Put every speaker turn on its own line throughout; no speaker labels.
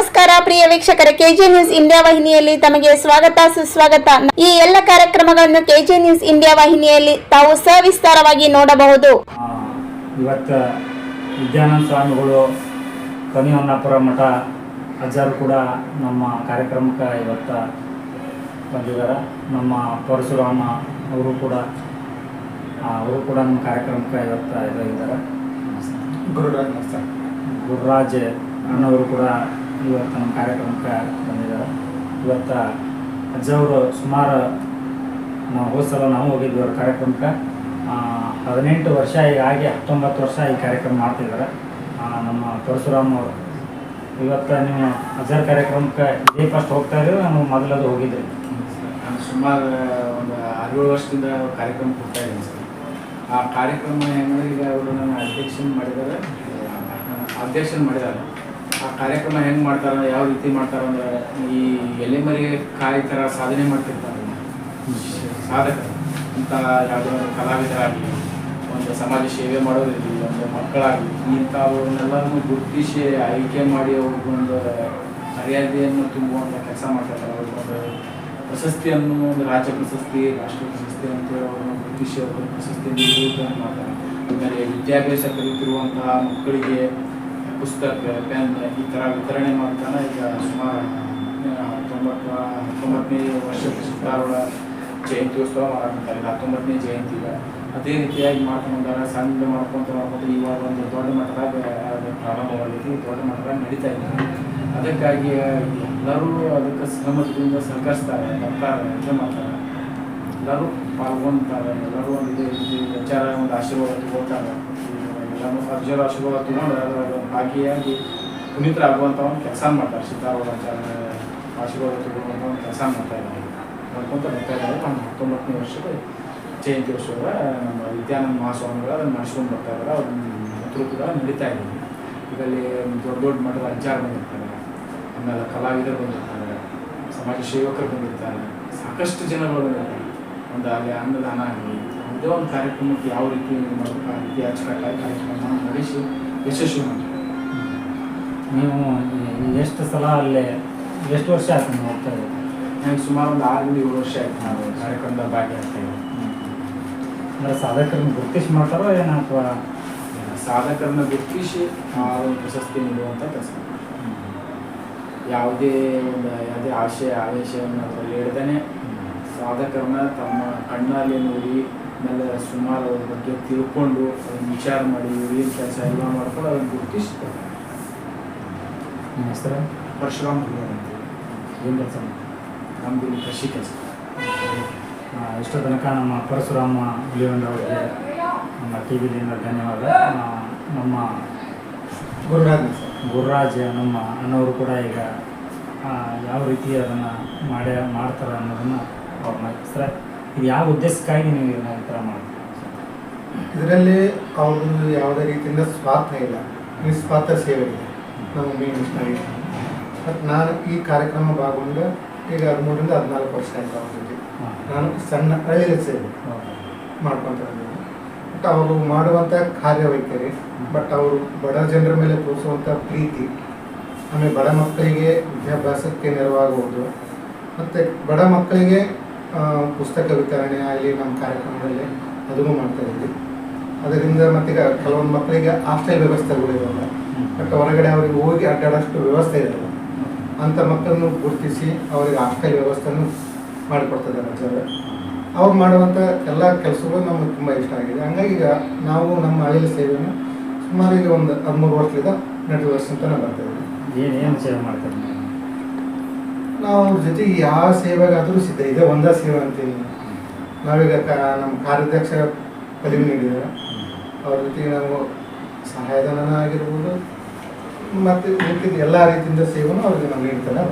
ನಮಸ್ಕಾರ ಪ್ರಿಯ ವೀಕ್ಷಕರ K J news India ವಾಹಿನಿಯಲ್ಲಿ ತಮಗೆ ಸ್ವಾಗತ ಸುಸ್ವಾಗತ. ಈ ಎಲ್ಲ ಕಾರ್ಯಕ್ರಮಗಳನ್ನು ಕೆಜೆ ನ್ಯೂಸ್ ಇಂಡಿಯಾ ವಾಹಿನಿಯಲ್ಲಿ ತಾವು ಸವಿಸ್ತಾರವಾಗಿ ನೋಡಬಹುದು.
ಇವತ್ತು ವಿದ್ಯಾನಂದ ಸ್ವಾಮಿಗಳು ಕನಿಹೊನ್ನಾಪುರ ಮಠ ಅಜ್ಜರು ಕೂಡ ನಮ್ಮ ಕಾರ್ಯಕ್ರಮಕ್ಕೆ ಇವತ್ತು ಬಂದಿದ್ದಾರೆ. ನಮ್ಮ ಪರಶುರಾಮ ಅವರು ಕೂಡ ಅವರು ಕೂಡ ನಮ್ಮ ಕಾರ್ಯಕ್ರಮಕ್ಕೆ ಇವತ್ತು ಇದಾಗಿದ್ದಾರೆ
ಗುರುರಾಜ್
ಗುರುರಾಜ್ ಅಣ್ಣವರು ಕೂಡ ಇವತ್ತು ನಮ್ಮ ಕಾರ್ಯಕ್ರಮಕ್ಕೆ ಬಂದಿದ್ದಾರೆ. ಇವತ್ತು ಅಜ್ಜವರು ಸುಮಾರು ನಾವು ನಾವು ಹೋಗಿದ್ವಿ ಅವ್ರ ಕಾರ್ಯಕ್ರಮಕ್ಕೆ. ಹದಿನೆಂಟು ವರ್ಷ ಈಗ ಆಗಿ ಹತ್ತೊಂಬತ್ತು ವರ್ಷ ಈ ಕಾರ್ಯಕ್ರಮ ಮಾಡ್ತಿದ್ದಾರೆ. ನಮ್ಮ ಪರಶುರಾಮ್ ಅವರು. ಇವತ್ತು ನೀವು ಅಜ್ಜರ ಕಾರ್ಯಕ್ರಮಕ್ಕೆ ಇದೇ ಫಸ್ಟ್ ಹೋಗ್ತಾ ಇದ್ದೀವಿ ನಾವು ಮೊದಲದು
ನಾನು ಸುಮಾರು ಒಂದು ಆರೇಳು ವರ್ಷದಿಂದ ಕಾರ್ಯಕ್ರಮ ಕೊಡ್ತಾ ಇದ್ದೀನಿ ಸರ್. ಆ ಕಾರ್ಯಕ್ರಮ ಹೆಂಗಂದ್ರೆ ಈಗ ಅವರು ನನ್ನ ಅಧ್ಯಕ್ಷನ್ ಮಾಡಿದ್ದಾರೆ. ಅಧ್ಯಕ್ಷನ್ ಮಾಡಿದ್ದಾರೆ. ಕಾರ್ಯಕ್ರಮ ಹೆಂಗೆ ಮಾಡ್ತಾರೆ, ಯಾವ ರೀತಿ ಮಾಡ್ತಾರೆ ಅಂದ್ರೆ ಈ ಎಲೆ ಮರಿ ಕಾಯಿ ಥರ ಸಾಧನೆ ಮಾಡ್ತಿರ್ತಾರೆ. ಸಾಧಕ ಇಂಥ ಯಾವುದೋ ಒಂದು ಕಲಾವಿದರಾಗಲಿ, ಒಂದು ಸಮಾಜ ಸೇವೆ ಮಾಡೋದಿರಲಿ ಒಂದು ಮಕ್ಕಳಾಗಲಿ ಇಂಥವ್ರನ್ನೆಲ್ಲರನ್ನು ಗುರುತಿಸಿ ಆಯ್ಕೆ ಮಾಡಿ ಅವ್ರಿಗೊಂದು ಮರ್ಯಾದೆಯನ್ನು ತುಂಬುವಂಥ ಕೆಲಸ ಮಾಡ್ತಾರೆ. ಅವ್ರಿಗೊಂದು ಪ್ರಶಸ್ತಿಯನ್ನು, ಒಂದು ರಾಜ್ಯ ಪ್ರಶಸ್ತಿ, ರಾಷ್ಟ್ರ ಪ್ರಶಸ್ತಿ ಅಂತೇಳಿ ಅವ್ರನ್ನ ಗುರುತಿಸಿ ಅವ್ರಿಗೆ ಪ್ರಶಸ್ತಿಯನ್ನು ಮಾಡ್ತಾರೆ. ಆಮೇಲೆ ವಿದ್ಯಾಭ್ಯಾಸ ಕಲಿತಿರುವಂತಹ ಮಕ್ಕಳಿಗೆ ಪುಸ್ತಕ, ಪೆನ್ ಈ ಥರ ವಿತರಣೆ ಮಾಡ್ತಾನೆ. ಈಗ ಸುಮಾರು ಹತ್ತೊಂಬತ್ತು ಹತ್ತೊಂಬತ್ತನೇ ವರ್ಷಕ್ಕೆ ಸಿದ್ದಾರೂಢ ಜಯಂತ್ಯೋತ್ಸವ ಮಾಡ್ತಾರೆ ಹತ್ತೊಂಬತ್ತನೇ ಜಯಂತಿ ಈಗ. ಅದೇ ರೀತಿಯಾಗಿ ಮಾಡ್ಕೊಂಡಾರ ಸಣ್ಣ ಮಾಡ್ಕೊತ ಮಾಡ್ಕೊಂತ ಇವಾಗ ಒಂದು ದೊಡ್ಡ ಮಟ್ಟದಾಗ ಪ್ರಾರಂಭವಾಗೈತಿ ದೊಡ್ಡ ಮಟ್ಟದಾಗ ನಡೀತಾ ಇದೆ. ಅದಕ್ಕಾಗಿ ಎಲ್ಲರೂ ಅದಕ್ಕೆ ಸಹಮತದಿಂದ ಸಹಕರಿಸ್ತಾರೆ, ಬರ್ತಾರೆ, ಇದು ಮಾಡ್ತಾರೆ. ಎಲ್ಲರೂ ಪಾಲ್ಗೊಂತಾರೆ ಎಲ್ಲರೂ ಒಂದು ವಿಚಾರ, ಒಂದು ಆಶೀರ್ವಾದ ತಗೋತಾರೆ ಎಲ್ಲರೂ ಅರ್ಜುನ ಆಶೀರ್ವಾದ ತಗೊಂಡು ಭಾಗಿಯಾಗಿ ಪುನೀತರಾಗುವಂಥ ಒಂದು ಕೆಲಸ ಮಾಡ್ತಾರೆ ಸಿದ್ದಾರೂಢಾಚಾರ್ಯ ಆಶೀರ್ವಾದ ತಗೊಳ್ಳುವಂಥ ಒಂದು ಕೆಲಸ ಮಾಡ್ತಾ ಇದ್ದಾರೆ. ಮಾಡ್ಕೊಂತ ಬರ್ತಾ ಇದ್ದಾರೆ. ನಮ್ಮ ಹತ್ತೊಂಬತ್ತನೇ ವರ್ಷದ ಜಯಂತಿ ವರ್ಷದ ನಮ್ಮ ವಿದ್ಯಾನಂದ ಮಹಾಸ್ವಾಮಿಗಳು ಅದನ್ನು ನಡೆಸ್ಕೊಂಡು ಬರ್ತಾ ಇದ್ದಾರೆ. ಅವ್ರ ಕೂಡ ನಡೀತಾ ಇದ್ದೀವಿ ಇದರಲ್ಲಿ ದೊಡ್ಡ ದೊಡ್ಡ ಮಟ್ಟದ ಅಜ್ಜಾರು ಬಂದಿರ್ತಾರೆ. ಆಮೇಲೆ ಕಲಾವಿದರು ಬಂದಿರ್ತಾರೆ, ಸಮಾಜ ಸೇವಕರು ಬಂದಿರ್ತಾರೆ. ಸಾಕಷ್ಟು ಜನಗಳು ಬಂದಿರ್ತಾರೆ. ಒಂದು ಅಲ್ಲಿ ಅನ್ನದಾನ ಆಗಲಿ ಯಾವುದೇ ಒಂದು ಕಾರ್ಯಕ್ರಮಕ್ಕೆ ಯಾವ ರೀತಿ ಮಾಡಬೇಕು ಆ ರೀತಿ ಅಚ್ಚುಕಟ್ಟಾಗಿ ಕಾರ್ಯಕ್ರಮ ನಡೆಸಿ ಯಶಸ್ವಿ ಮಾಡ್ತಾರೆ
ನೀವು ಎಷ್ಟು ಸಲ ಅಲ್ಲೇ ಎಷ್ಟು ವರ್ಷ ಆಯ್ತು ನೀವು ಹೋಗ್ತಾ ಇದ್ದೀವಿ
ನನಗೆ ಸುಮಾರು ಒಂದು ಆರರಿಂದ ಏಳು ವರ್ಷ ಆಯ್ತು ನಾವು ಕಾರ್ಯಕ್ರಮದ ಭಾಗಿಯಾಗ್ತಾ ಇದ್ದೀವಿ
ಅಂದರೆ ಸಾಧಕರನ್ನು ಗುರುತಿಸಿ ಮಾಡ್ತಾರೋ ಏನು ಅಥವಾ
ಸಾಧಕರನ್ನ ಗುರುತಿಸಿ ಆ ಒಂದು ಪ್ರಶಸ್ತಿ ನೀಡುವಂಥ ಕೆಲಸ ಯಾವುದೇ ಒಂದು ಯಾವುದೇ ಆಶಯ ಆದೇಶವನ್ನು ಅದರಲ್ಲಿ ಹಿಡ್ದೇ ಸಾಧಕರನ್ನ ತಮ್ಮ ಕಣ್ಣಲ್ಲಿ ನೋಡಿ ಆಮೇಲೆ ಸುಮಾರು ಅದ್ರ ಬಗ್ಗೆ ತಿಳ್ಕೊಂಡು ಅದನ್ನ ವಿಚಾರ ಮಾಡಿ ಏನು ಕೆಲಸ ಎಲ್ಲ ಮಾಡ್ಕೊಂಡು ಅದನ್ನ ಗುರುತಿಸಿ
ನಿಮ್ಮ ಹೆಸರು?
ಪರಶುರಾಮ್ ಹುಡುಗರ್ ಅಂತ.
ಏನು ಕೆಲಸ
ನಮ್ಮದು ಇಲ್ಲಿ ಕೃಷಿ ಕೆಲಸ.
ಇಷ್ಟು ತನಕ ನಮ್ಮ ಪರಶುರಾಮ ಹುಲಿವಂಡ ಅವರಿಗೆ ನಮ್ಮ ಟಿ ವಿಲಿಂದ ಧನ್ಯವಾದ. ನಮ್ಮ
ಗುರುರಾಜ್.
ಗುರುರಾಜ್ ನಮ್ಮ ಅಣ್ಣವರು ಕೂಡ ಈಗ ಯಾವ ರೀತಿ ಅದನ್ನು ಮಾಡೇ ಮಾಡ್ತಾರೆ ಅನ್ನೋದನ್ನು ಅವ್ರನ್ನ ಸರ್. ಇದು ಯಾವ ಉದ್ದೇಶಕ್ಕಾಗಿ ನೀವು ಇದನ್ನ ಈ ಥರ ಮಾಡ್ತೀರಾ?
ಇದರಲ್ಲಿ ಅವ್ರದ್ದು ಯಾವುದೇ ರೀತಿಯಿಂದ ಸ್ವಾರ್ಥ ಇಲ್ಲ. ನಿಸ್ವಾರ್ಥ ಸೇವೆ ಇದೆ. ನಮ್ಮ ಮೇನ್ ಮತ್ತು ನಾನು ಈ ಕಾರ್ಯಕ್ರಮ ಭಾಗಗೊಂಡು ಈಗ ಹದಿಮೂರರಿಂದ ಹದಿನಾಲ್ಕು ವರ್ಷ ಆಯ್ತು ಅವ್ರ ಜೊತೆ. ನಾನು ಸಣ್ಣ ಹಳ್ಳಿಯ ಸೇವೆ ಮಾಡ್ಕೊತ ಬಟ್ ಅವರು ಮಾಡುವಂಥ ಕಾರ್ಯವೈಖರಿ ಬಟ್ ಅವರು ಬಡ ಜನರ ಮೇಲೆ ತೋರಿಸುವಂಥ ಪ್ರೀತಿ ಆಮೇಲೆ ಬಡ ಮಕ್ಕಳಿಗೆ ವಿದ್ಯಾಭ್ಯಾಸಕ್ಕೆ ನೆರವಾಗುವುದು ಮತ್ತು ಬಡ ಮಕ್ಕಳಿಗೆ ಪುಸ್ತಕ ವಿತರಣೆ ಆಗಲಿ, ನಮ್ಮ ಕಾರ್ಯಕ್ರಮದಲ್ಲಿ ಅದನ್ನು ಮಾಡ್ತಾ ಇದ್ವಿ. ಅದರಿಂದ ಮತ್ತೀಗ ಕೆಲವೊಂದು ಮಕ್ಕಳಿಗೆ ಹಾಸ್ಟೆಲ್ ವ್ಯವಸ್ಥೆಗಳು ಇರೋಲ್ಲ ಬಟ್ ಹೊರಗಡೆ ಅವರಿಗೆ ಹೋಗಿ ಅಡ್ಡಾಡೋಷ್ಟು ವ್ಯವಸ್ಥೆ ಇರಲ್ಲ. ಅಂಥ ಮಕ್ಕಳನ್ನು ಗುರುತಿಸಿ ಅವರಿಗೆ ಹಾಸ್ಟೆಲ್ ವ್ಯವಸ್ಥೆಯನ್ನು ಮಾಡಿಕೊಡ್ತದೆ ಅಜ್ಜರು ಅವ್ರು ಮಾಡುವಂಥ ಎಲ್ಲ ಕೆಲಸಗಳು ನಮಗೆ ತುಂಬ ಇಷ್ಟ ಆಗಿದೆ. ಹಂಗಾಗಿ ಈಗ ನಾವು ನಮ್ಮ ಹಳ್ಳಿಯ ಸೇವೆಯನ್ನು ಸುಮಾರು ಈಗ ಒಂದು ಹದಿಮೂರು ವರ್ಷದಿಂದ ನಡೆಸ್ಕೊಂತಾನೆ ಬರ್ತಾ ಇದ್ದೀವಿ.
ಏನು ಏನು ಸೇವೆ ಮಾಡ್ತಾರೆ ನೀವು
ಅವ್ರ ಜೊತೆ ಯಾವ ಸೇವೆಗಾದರೂ ಸಿದ್ಧ. ಇದೆ ಒಂದೇ ಸೇವೆ ಅಂತೀನಿ ನಾವೀಗ ಕ ನಮ್ಮ ಕಾರ್ಯಾಧ್ಯಕ್ಷ ಪದವಿ ನೀಡಿದ್ದಾರೆ ಅವ್ರ ಜೊತೆಗೆ ನಾವು ಸಹಾಯಧನ ಆಗಿರ್ಬೋದು ಮತ್ತು ಉಳಿದ ಎಲ್ಲ ರೀತಿಯಿಂದ ಸೇವೆನೂ ಅವ್ರಿಗೆ ನಾವು ನೀಡ್ತಾನೆ.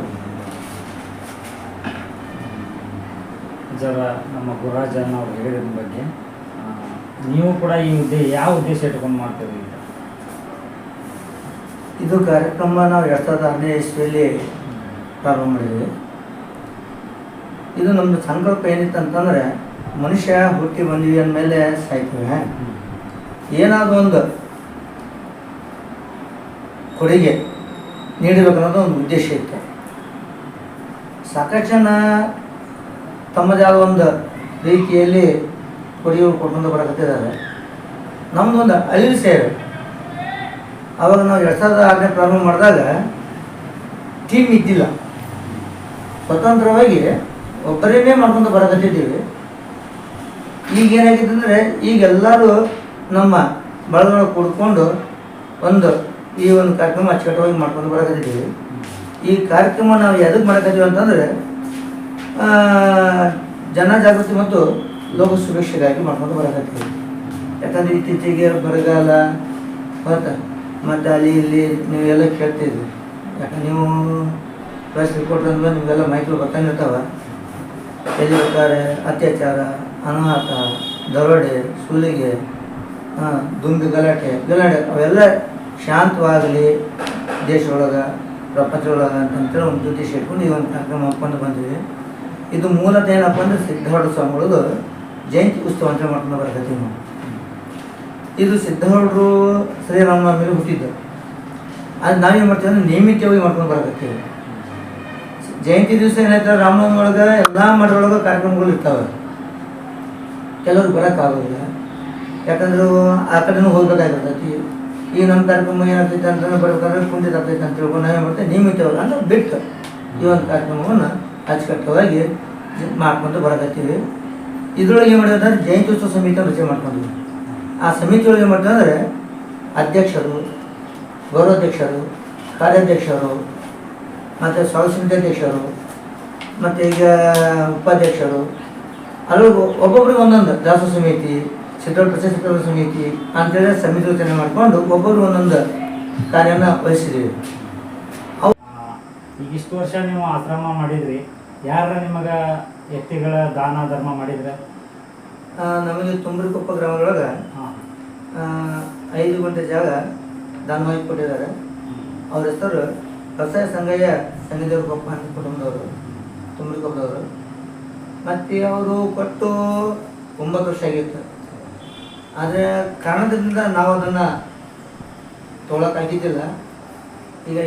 ಜರ ನಮ್ಮ ಗುರಾಜನ್ ಅವ್ರು ಹೇಳಿದ ಬಗ್ಗೆ ನೀವು ಕೂಡ ಈ ಉದ್ದೇ ಯಾವ ಉದ್ದೇಶ ಇಟ್ಕೊಂಡು ಮಾಡ್ತೀರಿ ಈಗ
ಇದು ಕಾರ್ಯಕ್ರಮ ನಾವು ಎರಡು ಸಾವಿರದ ಹದಿನೈದು ಇಸ್ವಿಯಲ್ಲಿ ಪ್ರಾರಂಭ ಮಾಡಿದ್ವಿ. ಇದು ನಮ್ಮದು ಸಂಕಲ್ಪ ಏನಿತ್ತು ಅಂತಂದರೆ ಮನುಷ್ಯ ಹುಟ್ಟಿ ಬಂದಿವಿ ಅಂದಮೇಲೆ ಸಾಯ್ತೀವಿ. ಏನಾದರೂ ಒಂದು ಕೊಡುಗೆ ನೀಡಬೇಕನ್ನೋದು ಒಂದು ಉದ್ದೇಶ ಇತ್ತು ಸಾಕಷ್ಟು ಜನ ತಮ್ಮದೇ ಆದ ಒಂದು ರೀತಿಯಲ್ಲಿ ಕೊಡುಗೆಗಳು ಕೊಟ್ಕೊಂಡು ಬರಕತ್ತಿದ್ದಾರೆ. ನಮ್ಮದೊಂದು ಅಳಿವು ಸೇವೆ. ಅವಾಗ ನಾವು ಎರಡು ಸಾವಿರದ ಆರನೇ ಪ್ರಾರಂಭ ಮಾಡಿದಾಗ ಟೀಮ್ ಇದ್ದಿಲ್ಲ. ಸ್ವತಂತ್ರವಾಗಿ ಒಬ್ಬರನ್ನೇ ಮಾಡ್ಕೊಂಡು ಬರಕತ್ತಿದ್ದೀವಿ. ಈಗ ಏನಾಗಿದೆ ಅಂದರೆ, ಈಗ ಎಲ್ಲರೂ ನಮ್ಮ ಬಳಗ ಕೂಡ್ಕೊಂಡು ಒಂದು ಈ ಒಂದು ಕಾರ್ಯಕ್ರಮ ಅಚ್ಚುಕಟ್ಟವಾಗಿ ಮಾಡ್ಕೊಂಡು ಬರಕತ್ತಿದ್ದೀವಿ. ಈ ಕಾರ್ಯಕ್ರಮ ನಾವು ಎದಕ್ಕೆ ಮಾಡಕತ್ತೀವಿ ಅಂತಂದರೆ ಜನ ಜಾಗೃತಿ ಮತ್ತು ಲೋಕ ಸುರಕ್ಷೆಗಾಗಿ ಮಾಡ್ಕೊಂಡು ಬರಕತ್ತೀವಿ. ಯಾಕಂದರೆ ಇತ್ತೀಚೆಗೆ ಬರಗಾಲ, ಮತ್ತು ಮತ್ತು ಅಲ್ಲಿ ಇಲ್ಲಿ ನೀವೆಲ್ಲ ಕೇಳ್ತಿದ್ರಿ ಯಾಕಂದ್ರೆ ನೀವು ಪ್ರೆಸ್ ರಿಪೋರ್ಟ್ ಅಂದ್ರೆ ನಿಮಗೆಲ್ಲ ಮೈಕ್ಳು ಬರ್ತಾನೆ ಇರ್ತಾವೆ. ಎಲ್ಲಿ ಬೇಕಾದ್ರೆ ಅತ್ಯಾಚಾರ, ಅನಾಹುತ, ದರೋಡೆ, ಸುಲಿಗೆ ದುಂದು ಗಲಾಟೆ ಗಲಾಟೆ, ಅವೆಲ್ಲ ಶಾಂತವಾಗಲಿ ದೇಶದೊಳಗೆ, ಪ್ರಪಂಚದೊಳಗೆ ಅಂತಂತೇಳಿ ಒಂದು ಉದ್ದೇಶ ಇಟ್ಕೊಂಡು ಈ ಒಂದು ಕಾರ್ಯಕ್ರಮ ಮಾಡ್ಕೊಂಡು ಬಂದಿವಿ. ಇದು ಮೂಲತಃ ಏನಪ್ಪ ಅಂದ್ರೆ ಸಿದ್ಧಾರೂಢ ಸ್ವಾಮಿಗಳದು ಜಯಂತಿ ಉತ್ಸವ ಅಂತ ಮಾಡ್ಕೊಂಡು ಬರಕತ್ತೀವಿ ನಾವು ಇದು ಸಿದ್ಧಾರೂಢರು ಶ್ರೀರಾಮನವಮಿಗೆ ಹುಟ್ಟಿದ್ದು. ಅದು ನಾವೇನು ಮಾಡ್ತೀವಿ ಅಂದ್ರೆ ನಿಯಮಿತವಾಗಿ ಮಾಡ್ಕೊಂಡು ಬರಕತ್ತೀವಿ. ಜಯಂತಿ ದಿವಸ ಏನಾಯ್ತದ ರಾಮನವಮಿ ಒಳಗೆ ಎಲ್ಲ ಮಠದೊಳಗೆ ಕಾರ್ಯಕ್ರಮಗಳು ಇರ್ತಾವೆ. ಕೆಲವ್ರು ಬರೋಕ್ಕಾಗೋದಿಲ್ಲ ಯಾಕಂದ್ರೆ ಆ ಕಡೆನೂ ಹೋಗ್ಬೇಕಾಗಿರ್ತೈತಿ. ಈಗ ನಮ್ಮ ಕಾರ್ಯಕ್ರಮ ಏನಾಗ್ತೈತೆ ಅಂತಂದ್ರೆ ಬರ್ಬೇಕಾದ್ರೆ ಕುಂಠಿತ ಆಗ್ತೈತೆ ಅಂತ ತಿಳ್ಕೊಂಡು ನಾವೇನು ಮಾಡ್ತೇವೆ? ನಿಯಮಿತವಾಗಿ ಅಂದ್ರೆ ಬಿಟ್ಟು ಈ ಒಂದು ಕಾರ್ಯಕ್ರಮವನ್ನು ಅಚ್ಚುಕಟ್ಟವಾಗಿ ಮಾಡ್ಕೊಂಡು ಬರಕತ್ತೀವಿ. ಇದ್ರೊಳಗೆ ಏನು ಮಾಡಿದ್ರೆ? ಜಯಂತ್ಯುತ್ಸವ ಸಮಿತಿ ರಚನೆ ಮಾಡ್ಕೊಂಡಿವಿ. ಆ ಸಮಿತಿ ಒಳಗೆ ಏನು ಮಾಡ್ತಂದ್ರೆ ಅಧ್ಯಕ್ಷರು, ಗೌರವಾಧ್ಯಕ್ಷರು, ಕಾರ್ಯಾಧ್ಯಕ್ಷರು ಮತ್ತು ಅಧ್ಯಕ್ಷರು ಮತ್ತು ಈಗ ಉಪಾಧ್ಯಕ್ಷರು ಅಲ್ಲೂ ಒಬ್ಬೊಬ್ರಿಗೆ ಒಂದೊಂದು ದಾಸ ಸಮಿತಿ ಚಿತ್ರ ಪ್ರಶಸ್ತಿ ಸಮಿತಿ ಅಂತೇಳಿ ಸಮಿತಿ ರಚನೆ ಮಾಡಿಕೊಂಡು ಒಬ್ಬೊಬ್ರು ಒಂದೊಂದು ಕಾರ್ಯನ ವಹಿಸಿದ್ದೀವಿ
ಈಗ ಇಷ್ಟು ವರ್ಷ ನೀವು ಆಶ್ರಮ ಮಾಡಿದ್ರಿ ಯಾರ ನಿಮಗೆ ವ್ಯಕ್ತಿಗಳ ದಾನ ಧರ್ಮ ಮಾಡಿದ್ರೆ?
ನಮಗೆ ತುಂಬ್ರಿಕೊಪ್ಪ ಗ್ರಾಮದೊಳಗೆ ಐದು ಗಂಟೆ ಜಾಗ ದಾನವಾಗಿ ಕೊಟ್ಟಿದ್ದಾರೆ. ಅವ್ರ ಹೆಸರು ವ್ಯವಸಾಯ ಸಂಗಯ್ಯ ಸಂಗದೇವ್ರ ಕೊಪ್ಪ ಅಂತ ಕುಟುಂಬದವರು, ತುಮ್ರಿಕೊಪ್ಪದವರು. ಮತ್ತು ಅವರು ಕೊಟ್ಟು ಒಂಬತ್ತು ವರ್ಷ ಆಗಿತ್ತು. ಆದರೆ ಕಾರಣದಿಂದ ನಾವು ಅದನ್ನು ತೊಗೊಳಕ್ಕಾಗಿದ್ದಿಲ್ಲ. ಈಗ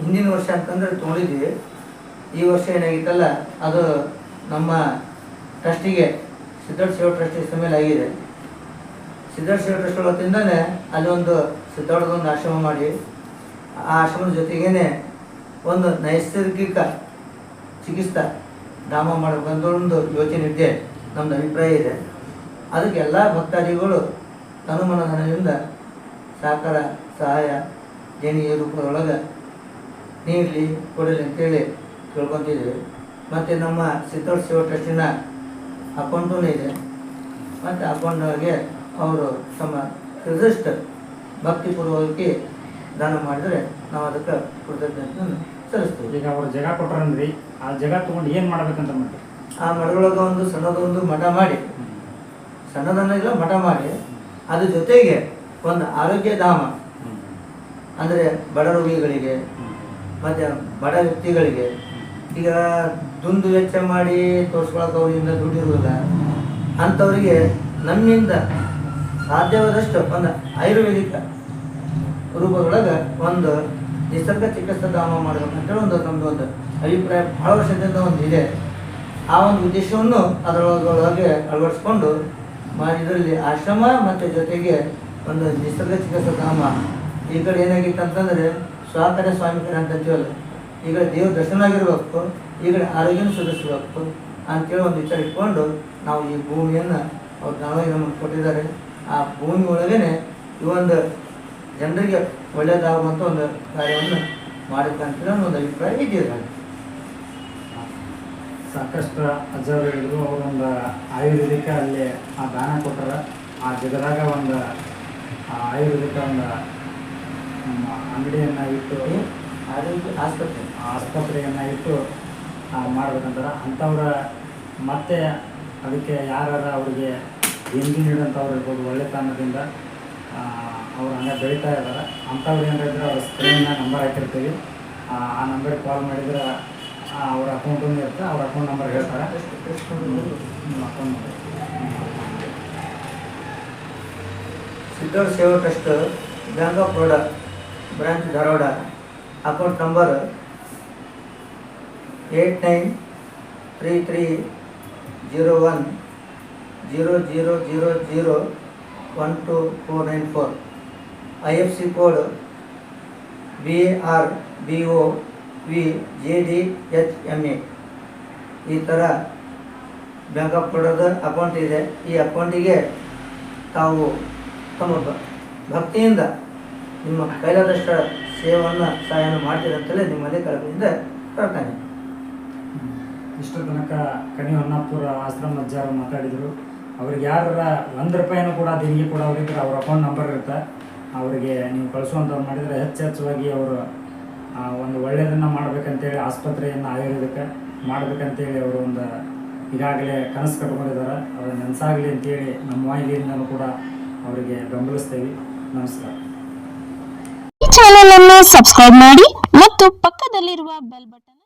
ಹಿಂದಿನ ವರ್ಷ ಅಂತಂದ್ರೆ ತೊಗೊಂಡಿದ್ವಿ ಈ ವರ್ಷ ಏನಾಗಿತ್ತಲ್ಲ, ಅದು ನಮ್ಮ ಟ್ರಸ್ಟಿಗೆ ಸಿದ್ಧಾರ್ಥ ಸೇವಾ ಟ್ರಸ್ಟ್ ಹೆಸರು ಮೇಲೆ ಆಗಿದೆ. ಸಿದ್ಧಾರ್ಥ ಸೇವಾ ಟ್ರಸ್ಟ್ ಒಳಗಿಂದನೇ ಅಲ್ಲಿ ಒಂದು ಸಿದ್ಧಾರ್ಥದ ಒಂದು ಆಶ್ರಮ ಮಾಡಿ, ಆ ಆಶ್ರಮದ ಜೊತೆಗೇನೆ ಒಂದು ನೈಸರ್ಗಿಕ ಚಿಕಿತ್ಸಾ ಧಾಮ ಮಾಡಬೇಕಂತ ಒಂದು ಯೋಚನೆ ಇದೆ ನಮ್ಮದು ಅಭಿಪ್ರಾಯ ಇದೆ. ಅದಕ್ಕೆ ಎಲ್ಲ ಭಕ್ತಾದಿಗಳು ತನುಮನಧನದಿಂದ ಸಾಕಾರ ಸಹಕಾರ ಸಹಾಯ ದೇಣಿಗೆ ರೂಪದೊಳಗೆ ನೀಡಲಿ ಕೊಡಲಿ ಅಂತೇಳಿ ತಿಳ್ಕೊತಿದ್ದೀವಿ ಮತ್ತು ನಮ್ಮ ಸಿದ್ಧಾರ್ಥ ಸೇವಾ ಟ್ರಸ್ಟಿನ ಅಕೌಂಟೂ ಇದೆ. ಮತ್ತು ಅಕೌಂಟ್ನೊಳಗೆ ಅವರು ತಮ್ಮ ನಿರ್ದಿಷ್ಟ ಭಕ್ತಿಪೂರ್ವಕವಾಗಿ ದಾನ ಮಾಡಿದರೆ ನಾವು ಅದಕ್ಕೆ ಕೃತಜ್ಞತೆಯನ್ನು ಸಲ್ಲಿಸ್ತೀವಿ.
ಈಗ ಅವ್ರು ಜಾಗ ಕೊಟ್ರಂದ್ರಿ ಆ ಜಗ ತೊಗೊಂಡು ಏನು ಮಾಡ್ಬೇಕಂತ ಮಾಡಿ
ಆ ಮಠದೊಳಗೆ ಒಂದು ಸಣ್ಣದೊಂದು ಮಠ ಮಾಡಿ. ಸಣ್ಣದನ್ನೆಲ್ಲ ಮಠ ಮಾಡಿ. ಅದ್ರ ಜೊತೆಗೆ ಒಂದು ಆರೋಗ್ಯ ಧಾಮ. ಅಂದರೆ ಬಡ ರೋಗಿಗಳಿಗೆ ಮತ್ತು ಬಡ ವ್ಯಕ್ತಿಗಳಿಗೆ. ಈಗ ದುಂದು ವೆಚ್ಚ ಮಾಡಿ ತೋರಿಸ್ಕೊಳಕ್ಕೆ ಅವರಿಂದ ದುಡ್ಡು ಇರುವುದಿಲ್ಲ ಅಂಥವರಿಗೆ ನಮ್ಮಿಂದ ಸಾಧ್ಯವಾದಷ್ಟು ಒಂದು ಆಯುರ್ವೇದಿಕ ರೂಪದೊಳಗೆ ಒಂದು ನಿಸರ್ಗ ಚಿಕಿತ್ಸಾಧಾಮ ಧಾಮ ಮಾಡಬೇಕಂತೇಳಿ ಒಂದು ನಮ್ಮದು ಒಂದು ಅಭಿಪ್ರಾಯ ಭಾಳ ವರ್ಷದಿಂದ ಒಂದು ಇದೆ. ಆ ಒಂದು ಉದ್ದೇಶವನ್ನು ಅದರೊಳಗೆ ಅಳವಡಿಸ್ಕೊಂಡು ಇದರಲ್ಲಿ ಆಶ್ರಮ ಮತ್ತು ಜೊತೆಗೆ ಒಂದು ನಿಸರ್ಗ ಚಿಕಿತ್ಸಾ ಧಾಮ. ಈ ಕಡೆ ಏನಾಗಿತ್ತು ಅಂತಂದರೆ ಸ್ವಾತರೆ ಸ್ವಾಮಿಕರ ಅಂತ ಅಂತೀವಲ್ಲ, ಈ ಕಡೆ ದೇವ್ರ ದರ್ಶನ ಆಗಿರ್ಬೇಕು, ಈ ಕಡೆ ಆರೋಗ್ಯನೂ ಸುಧರಿಸಬೇಕು ಅಂತೇಳಿ ಒಂದು ವಿಚಾರ ಇಟ್ಕೊಂಡು ನಾವು ಈ ಭೂಮಿಯನ್ನು ಅವ್ರು ನಮಗೆ ಕೊಟ್ಟಿದ್ದಾರೆ. ಆ ಭೂಮಿ ಒಳಗೇನೆ ಈ ಒಂದು ಜನರಿಗೆ ಒಳ್ಳೆಯದಾಗುವಂಥ ಒಂದು ಕಾರ್ಯವನ್ನು ಮಾಡಬೇಕಂತ ಒಂದು ಅಭಿಪ್ರಾಯ ಇದೆ
ಸಾಕಷ್ಟು ಅಜ್ಜರು ಹೇಳಿದ್ರು ಅವರೊಂದು ಆಯುರ್ವೇದಿಕ ಅಲ್ಲಿ ಆ ದಾನ ಕೊಟ್ಟರ. ಆ ಜಗದಾಗ ಒಂದು ಆಯುರ್ವೇದಿಕ ಒಂದು ನಮ್ಮ ಅಂಗಡಿಯನ್ನು ಇಟ್ಟು
ಆರೋಗ್ಯ ಆಸ್ಪತ್ರೆ.
ಆಸ್ಪತ್ರೆಯನ್ನು ಇಟ್ಟು ಮಾಡ್ಬೇಕಂತಾರ. ಅಂಥವ್ರ ಮತ್ತೆ ಅದಕ್ಕೆ ಯಾರು ಅವರಿಗೆ ಎಂಜಿನಿಯರ್ ನೀಡೋಂಥವ್ರು ಇರ್ಬೋದು ಒಳ್ಳೆತನದಿಂದ ಅವ್ರು ಹಂಗೆ ಬೆಳೀತಾ ಇದ್ದಾರೆ. ಅಂಥವ್ರು ಏನಾರ ಇದ್ರೆ ಅವ್ರ ಸ್ಕ್ರೀನ್ನ ನಂಬರ್ ಹಾಕಿರ್ತೀವಿ. ಆ ನಂಬರ್ಗೆ ಕಾಲ್ ಮಾಡಿದ್ರೆ ಅವ್ರ ಅಕೌಂಟು ಇರುತ್ತೆ. ಅವ್ರ ಅಕೌಂಟ್ ನಂಬರ್ ಹೇಳ್ತಾರೆ. Account
Siddhartha Seva trust bank of Baroda branch Dharwad account number eight nine three three zero one zero zero zero zero one two four nine four I F C code B R B O V J D H M A. ಈ ಥರ bank of ಬರೋದ account ಇದೆ. ಈ ಅಕೌಂಟಿಗೆ ತಾವು ತಮ್ಮ ಭಕ್ತಿಯಿಂದ ನಿಮ್ಮ ಕೈಲಾದಷ್ಟು ಸೇವೆಯನ್ನು ಸಹಾಯವನ್ನು ಮಾಡ್ತೀರಂತಲೇ ನಿಮ್ಮಲ್ಲಿ ಕಳಕಳಿಯಿಂದ ಪ್ರಾರ್ಥನೆ.
ಇಷ್ಟು ತನಕ ಕಣಿ ಹೊನ್ನಾಪುರ ಆಶ್ರಮ ಅಜ್ಜಾರು ಮಾತಾಡಿದರು. ಅವ್ರಿಗೆ ಯಾರ ಒಂದು ರೂಪಾಯಿನೂ ಕೂಡ ದೇಣಿಗೆ ಕೂಡ ಅವರಿದ್ದರೆ ಅವ್ರ ಅಕೌಂಟ್ ನಂಬರ್ ಇರುತ್ತೆ. ಅವರಿಗೆ ನೀವು ಕಳಿಸುವಂಥವ್ರು ಮಾಡಿದರೆ ಹೆಚ್ಚು ಹೆಚ್ಚುವಾಗಿ ಅವರು ಒಂದು ಒಳ್ಳೆಯದನ್ನು ಮಾಡಬೇಕಂತೇಳಿ ಆಸ್ಪತ್ರೆಯನ್ನು ಆಯುರ್ವೇದಕ್ಕೆ ಮಾಡಬೇಕಂತೇಳಿ ಅವರು ಒಂದು ಈಗಾಗಲೇ ಕನಸು ಕಟ್ಕೊಂಡಿದ್ದಾರೆ. ಅವ್ರ ನೆನಸಾಗಲಿ ಅಂತೇಳಿ ನಮ್ಮ ವಾಹಿನಿಯಿಂದನೂ ಕೂಡ ಅವರಿಗೆ ಬೆಂಬಲಿಸ್ತೇವೆ. ನಮಸ್ಕಾರ.
ಈ ಚಾನೆಲ್ ಅನ್ನು ಸಬ್ಸ್ಕ್ರೈಬ್ ಮಾಡಿ ಮತ್ತು ಪಕ್ಕದಲ್ಲಿರುವ ಬೆಲ್ ಬಟನ್